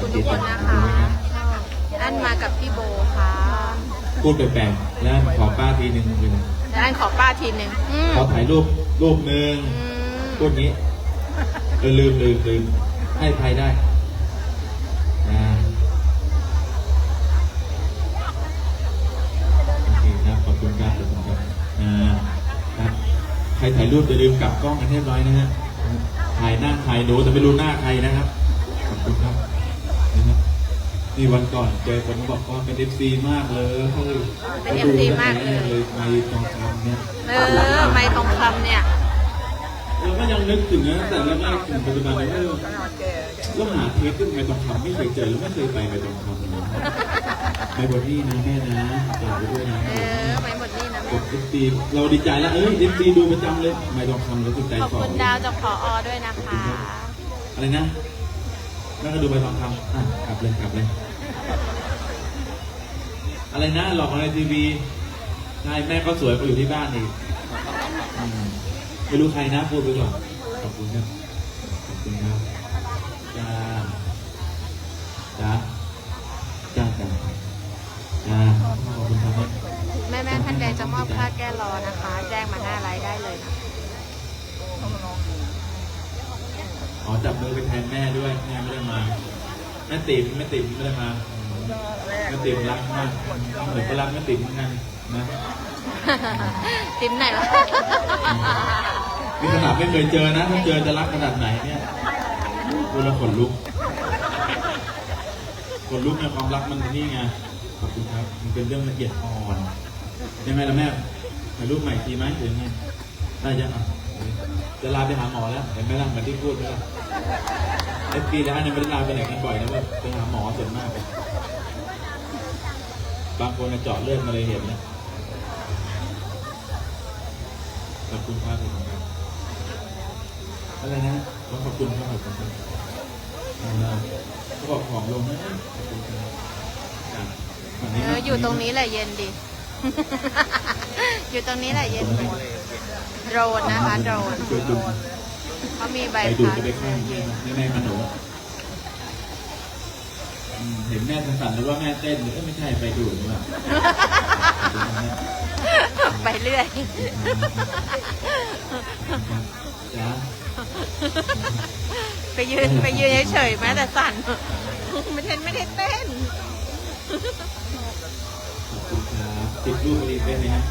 คุณทุกคนนะคะ อันมากับพี่โบค่ะพูดแปลกๆแล้วขอป้าทีหนึ่งเป็นแล้วอันขอป้าทีหนึ่งอืมขอถ่ายรูปรูปหนึ่งอืมพูดงี้เออลืมลืมลืมให้ใครได้อ่าโอเคครับขอบคุณครับขอบคุณครับอ่าครับใครถ่ายรูปอย่าลืมกลับกล้องกันเรียบร้อยนะฮะถ่ายหน้าถ่ายหนูแต่ไม่รู้หน้าใครนะครับ นี่วันก่อนเจอคนบอกว่าเป็นเอฟซีมากเลยเป็น FC มากเลยเลยในทองคำเนี่ย เออไม่ทองคำเนี่ยเราก็ยังนึกถึงนะแต่แรกๆถึงปัจจุบันเลยว่าก็หาเทปขึ้นไปตองคำไม่เคยเจอแล้วไม่เคยไปไปตองคำเลยไปบนนี่นะแม่นะฝากไปด้วยนะเออไปหมดนี่นะกดเอฟซีเราดีใจแล้วเอ้ยเอฟซีดูประจำเลยไม่ตองคำเราติดใจขอบสอคุงณดาวจากพออด้วยนะคะ อะไรนะ แม่ก็ดูไปตองคำอะกลับเลยกลับเลย อะไรนะหลอกมาในทีวีใช่แม่ก็สวยกว่าอยู่ที่บ้านอีกอืมไม่รู้ใครนะพูดไปก่อนขอบคุณครับขอบคุณครับจ้าจ้าจ้าจ้าจ้าขอบคุณครับ แม่แม่ๆท่านใดจะมอบค่าแก้ร้อนะคะ แจ้งมาหน้าไลฟ์ได้เลยนะ อ๋อจับมือเป็นแทนแม่ด้วยแม่ไม่ได้มาแม่ติ๋มแม่ติ๋มไม่ได้มาแม่ติ๋มรักมากเหมือนก็รักแม่ติ๋มเหมือนกันนะติมไหนวะนี่ขนาดไม่เคยเจอนะ ถ้าเจอจะรักขนาดไหนเนี่ยดูแลวขนลุกขนลุกในความรักมันนี่ไงขอบคุณครับมันเป็นเรื่องละเอียดอ่อนยังไงล่ะแม่ถ่ายรูปใหม่อีกทีไหมหรือยังไงได้ยังอะ จะลาไปหาหมอแล้วเห็นไหมล่ะเหมือนที่พูดไหมล่ะเอฟปีแล้วเนี่ยไม่ได้ลาไปไหนกันบ่อยนะว่าไปหาหมอส่วนมาก บางคนน่ะเจาะเลือดมาเลยเห็นนะขอบคุณครับขอบคุณครับอะไรนะต้องขอบคุณครับขอบคุณครับเขาบอกของลงนะขอบคุณครับจ้ะวันนี้เอยู่ตรงนี้แหละเย็นดี อยู่ตรงนี้แหละเย็น โดรนนะคะโดรนช่วยดูเขามีใบไปดูพัดจะไปข้างแม่นะแม่ขนมอืมเห็นแม่สั่นๆหรือว่าแม่เต้นหรือเอ้ยไม่ใช่ไปดูหรือเปล่าไปเรื่อย จ้าไปยืนไปยืนเฉยๆแม้แต่สั่นไม่ได้ไม่ได้เต้น ขอบคุณครับติดรูปรีเป็นไหมฮะ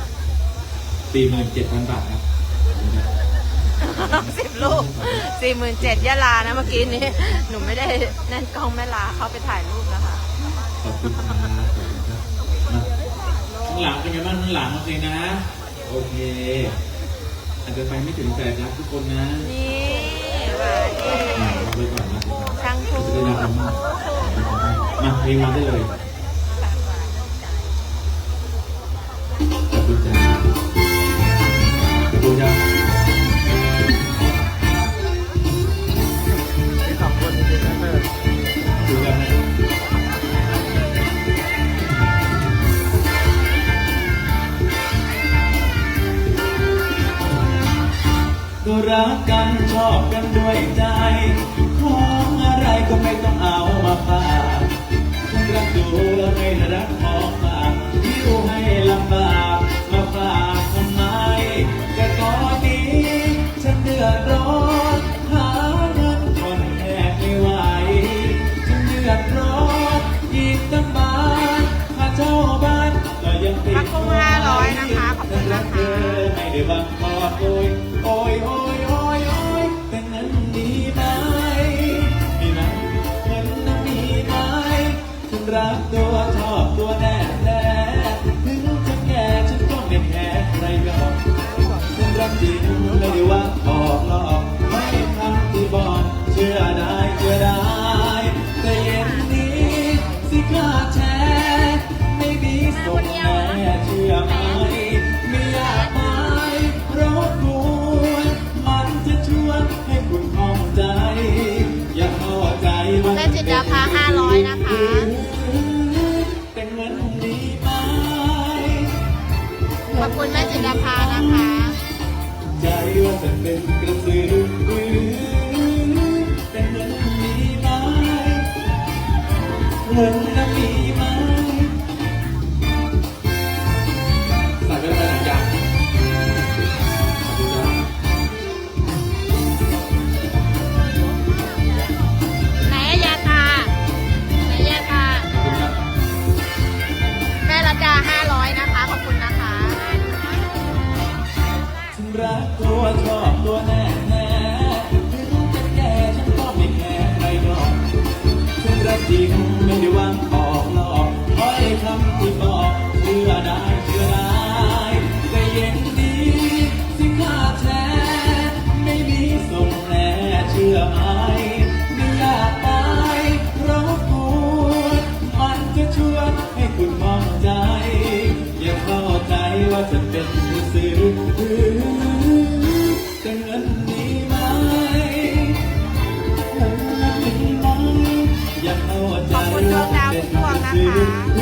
สี่หมื่นเจ็ดพันบาทครับขอบคุณครับสิบลูกสี่หมื่นเจ็ดยะลานะเมื่อกี้นี้ หนูไม่ได้นั่นกล้องแม่ลาเขาไปถ่ายรูปนะคะขอบคุณครับขอบคุณครับมาข้างหลังเป็นไงบ้างข้างหลังโอเคนะ โอเค อาจจะไปไม่ถึงแต่รักทุกคนนะ นี่มาเย่อ่าเราไปก่อนนะช่างพูจะได้รับมากมาเพลงมาได้เลย รักกันชอบกันด้วยใจ ของอะไรก็ไม่ต้องเอามาฝาก คุณแม่จิตรภานะคะ ใจว่าจะเป็น รักตัวชอบตัวไหน นะคะ